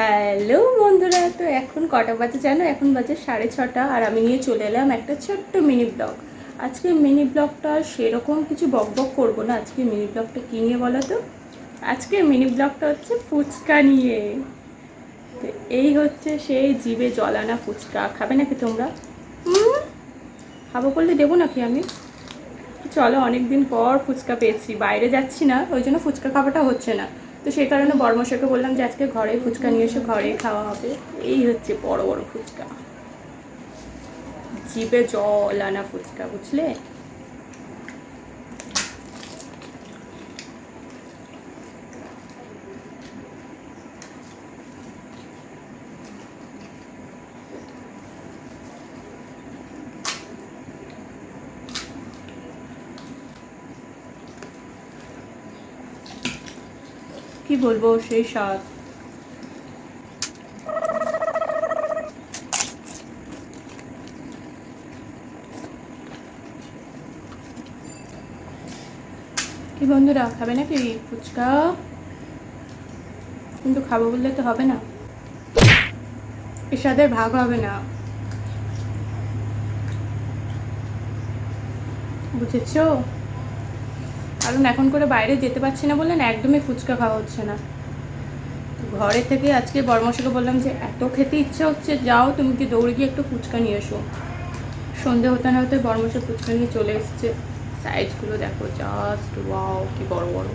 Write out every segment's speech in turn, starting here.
Hello বন্ধুরা, তো এখন কটা বাজে জানো? এখন বাজে সাড়ে ছটা আর আমি নিয়ে চলে এলাম একটা ছোট্ট মিনি ব্লগ। আজকে মিনি ব্লগটা সেরকম কিছু বক বক করব না। আজকে মিনি ব্লগটা কী নিয়ে বলো তো? আজকে মিনি ব্লগটা হচ্ছে ফুচকা নিয়ে। তো এই হচ্ছে সেই জিভে জলানা ফুচকা। খাবে নাকি তোমরা? খাব বললে দেবো নাকি আমি? চলো অনেক দিন পর ফুচকা পেয়েছি। বাইরে যাচ্ছি না, ওই জন্য ফুচকা খাওয়াটা হচ্ছে না। তো সেই কারণে বর্মশাকে বললাম যে আজকে ঘরে ফুচকা নিয়ে এসে ঘরে খাওয়া হবে। এই হচ্ছে বড় বড় ফুচকা। জিপে জল আনা ফুচকা, বুঝলে? কি বলব সেই স্বাদ? কি বন্ধুরা, খাবে নাকি ফুচকা? কিন্তু খাব বললে তো হবে না। এর সাথে ভাগ হবে না। বুঝেছ? কারণ এখন করে বাইরে যেতে পারছি না বললেন, একদমই ফুচকা খাওয়া হচ্ছে না। ঘরে থেকে আজকে বর্মশাকে বললাম যে, এত খেতে ইচ্ছে হচ্ছে, যাও তুমি কি দৌড়ে গিয়ে একটু ফুচকা নিয়ে এসো। সন্ধে হতে না হতে বর্মশা ফুচকা নিয়ে চলে এসছে। সাইজগুলো দেখো জাস্ট ওয়াও কি বড় বড়।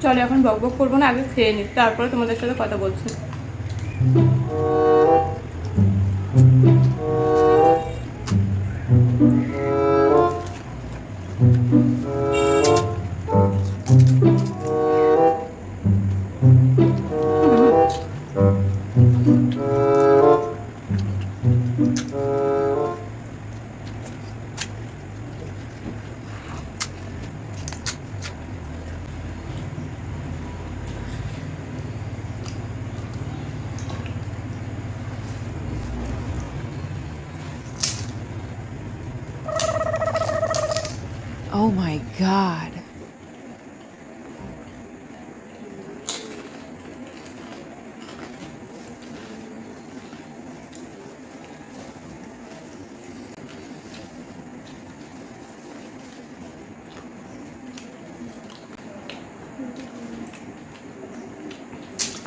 চলো এখন বক বক করব না আগে খেয়ে নিই তারপরে তোমাদের সাথে কথা বলছি। Oh my god.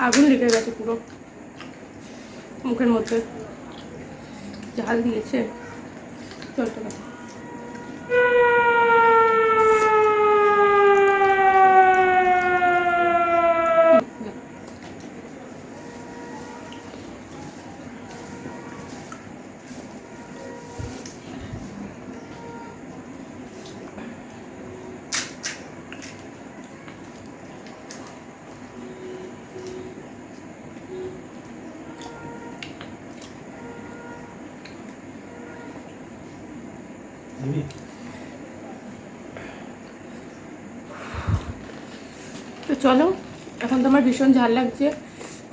আগুন লেগে গেছে পুরো। মুখের মধ্যে। ঝাল দিয়েছে। চলতে গেছে তো চলো, এখন তোমার ভীষণ ঝাল লাগছে।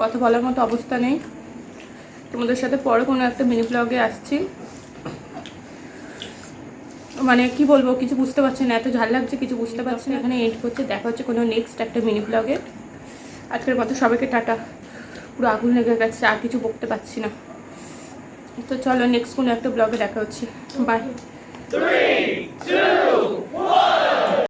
কথা বলার মতো অবস্থা নেই। তোমাদের সাথে পরে কোনো একটা মিনি ব্লগে আসছি। মানে কি বলব, কিছু বুঝতে পারছি না, এত ঝাল লাগছে, কিছু বুঝতে পারছি না। এখানে এন্ড করছে, দেখা হচ্ছে কোনো নেক্সট একটা মিনি ব্লগে আজকের মতো সবাইকে টাটা। পুরো আগুন লেগে গেছে, আর কিছু বকতে পারছি না। তো চলো নেক্সট কোনো একটা ব্লগে দেখা হচ্ছে। Bye Three, two, one.